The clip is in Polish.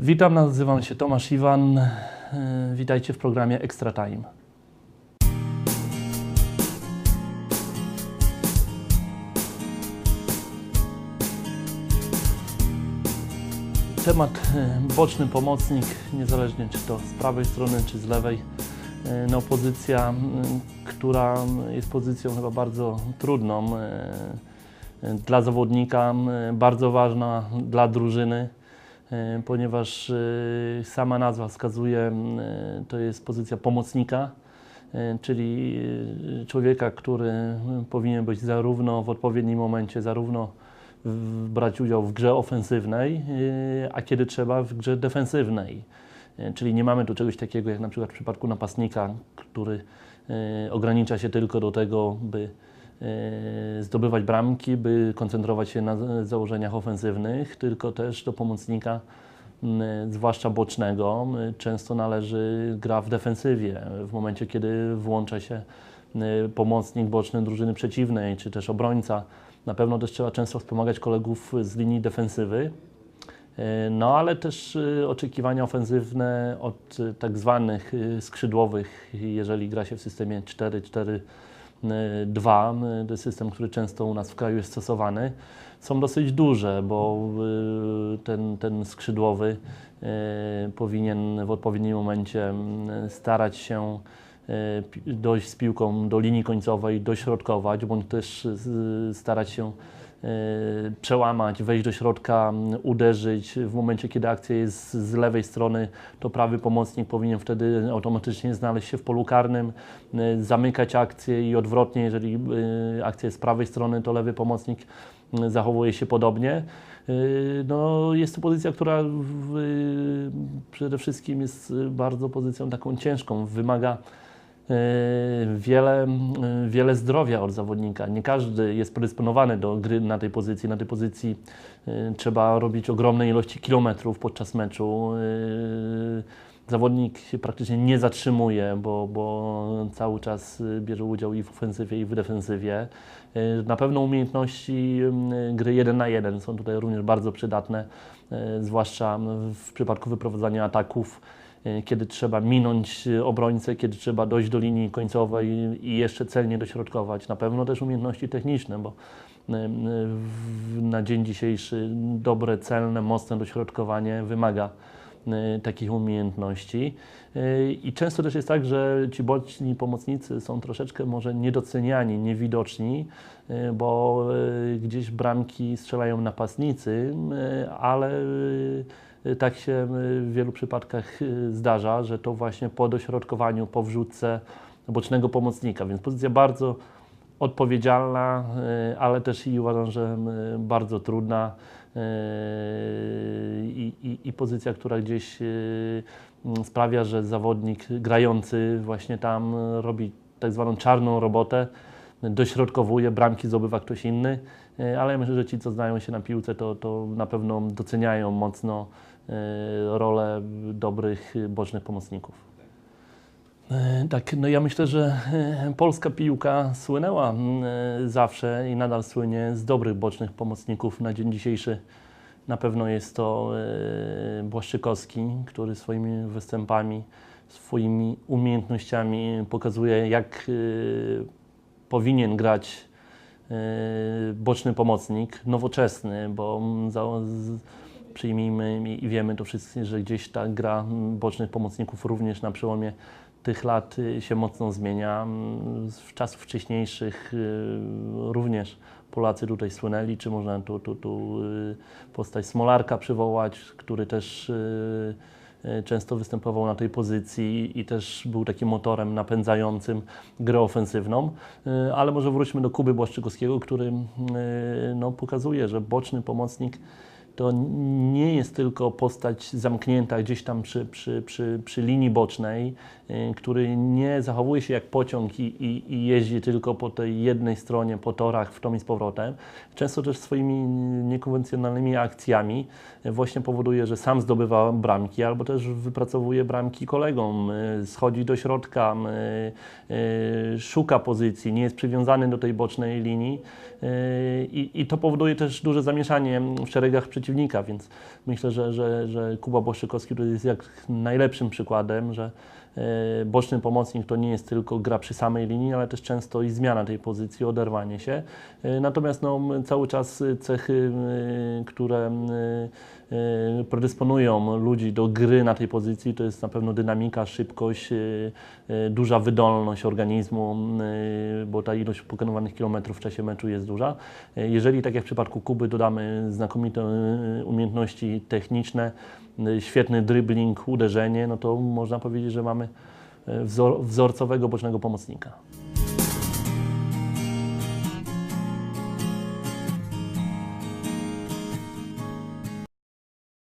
Witam, nazywam się Tomasz Iwan. E, Witajcie w programie Extra Time. Temat e, boczny pomocnik, niezależnie czy to z prawej strony, czy z lewej. E, No, pozycja, która jest pozycją chyba bardzo trudną dla zawodnika, bardzo ważna dla drużyny, ponieważ e, sama nazwa wskazuje, e, to jest pozycja pomocnika, e, czyli e, człowieka, który powinien być zarówno w odpowiednim momencie, zarówno brać udział w grze ofensywnej, e, a kiedy trzeba w grze defensywnej. E, Czyli nie mamy tu czegoś takiego jak na przykład w przypadku napastnika, który e, ogranicza się tylko do tego, by e, zdobywać bramki, by koncentrować się na założeniach ofensywnych, tylko też do pomocnika, m, zwłaszcza bocznego, m, często należy gra w defensywie. W momencie, kiedy włącza się pomocnik boczny drużyny przeciwnej, czy też obrońca, na pewno też trzeba często wspomagać kolegów z linii defensywy. E, No ale też e, oczekiwania ofensywne od e, tak zwanych e, skrzydłowych, jeżeli gra się w systemie 4-4-2, e, to jest system, który często u nas w kraju jest stosowany, są dosyć duże, bo e, ten, ten skrzydłowy e, powinien w odpowiednim momencie starać się pi- dojść z piłką do linii końcowej, dośrodkować, bądź też starać się przełamać, wejść do środka, uderzyć. W momencie, kiedy akcja jest z lewej strony, to prawy pomocnik powinien wtedy automatycznie znaleźć się w polu karnym, e, zamykać akcję i odwrotnie, jeżeli e, akcja jest z prawej strony, to lewy pomocnik zachowuje się podobnie. No, jest to pozycja, która w, przede wszystkim jest bardzo pozycją taką ciężką, wymaga wiele, m, wiele zdrowia od zawodnika. Nie każdy jest predysponowany do gry na tej pozycji. Na tej pozycji e, trzeba robić ogromne ilości kilometrów podczas meczu. Zawodnik się praktycznie nie zatrzymuje, bo, bo cały czas bierze udział i w ofensywie, i w defensywie. Na pewno umiejętności gry 1 na 1 są tutaj również bardzo przydatne, zwłaszcza w przypadku wyprowadzania ataków kiedy trzeba minąć e, obrońcę, kiedy trzeba dojść do linii końcowej i jeszcze celnie dośrodkować. Na pewno też umiejętności techniczne, bo e, e, na dzień dzisiejszy dobre, celne, mocne dośrodkowanie wymaga e, takich umiejętności. E, I często też jest tak, że ci boczni pomocnicy są troszeczkę może niedoceniani, niewidoczni, e, bo e, gdzieś bramki strzelają napastnicy, e, ale e, tak się w wielu przypadkach e, zdarza, że to właśnie po dośrodkowaniu, po wrzutce bocznego pomocnika, więc pozycja bardzo odpowiedzialna, ale też i uważam, że bardzo trudna i, i, i pozycja, która gdzieś e, m, sprawia, że zawodnik grający właśnie tam robi tak zwaną czarną robotę, dośrodkowuje, bramki zdobywa ktoś inny, ale myślę, że ci, co znają się na piłce, to, to na pewno doceniają mocno rolę dobrych bocznych pomocników. E, Tak, no ja myślę, że e, polska piłka słynęła e, zawsze i nadal słynie z dobrych bocznych pomocników. Na dzień dzisiejszy na pewno jest to Błaszczykowski, który swoimi występami, swoimi umiejętnościami pokazuje, jak powinien grać boczny pomocnik, nowoczesny, bo za, przyjmijmy i- wiemy to wszyscy, że gdzieś ta gra mm, bocznych pomocników również na przełomie tych lat y, się mocno zmienia. Mm, Z czasów wcześniejszych y, również Polacy tutaj słynęli, czy można tu, tu, tu y, postać Smolarka przywołać, który też często występował na tej pozycji i też był takim motorem napędzającym grę ofensywną. Ale może wróćmy do Kuby Błaszczykowskiego, który no, pokazuje, że boczny pomocnik to nie jest tylko postać zamknięta gdzieś tam przy, przy, przy, przy linii bocznej, y, który nie zachowuje się jak pociąg i, i, i jeździ tylko po tej jednej stronie, po torach, w tom i z powrotem. Często też swoimi niekonwencjonalnymi akcjami y, właśnie powoduje, że sam zdobywa bramki, albo też wypracowuje bramki kolegom, y, schodzi do środka, szuka pozycji, nie jest przywiązany do tej bocznej linii. I, I to powoduje też duże zamieszanie w szeregach przeciwnika przeciwnika, więc myślę, że, że, że Kuba Błaszczykowski tutaj jest jak najlepszym przykładem, że e, boczny pomocnik to nie jest tylko gra przy samej linii, ale też często i zmiana tej pozycji, oderwanie się. E, Natomiast no, cały czas cechy, e, które predysponują ludzi do gry na tej pozycji, to jest na pewno dynamika, szybkość, duża wydolność organizmu, bo ta ilość pokonywanych kilometrów w czasie meczu jest duża. Jeżeli, tak jak w przypadku Kuby, dodamy znakomite e, umiejętności techniczne, e, świetny dribbling, uderzenie, no to można powiedzieć, że mamy e, wzor, wzorcowego bocznego pomocnika.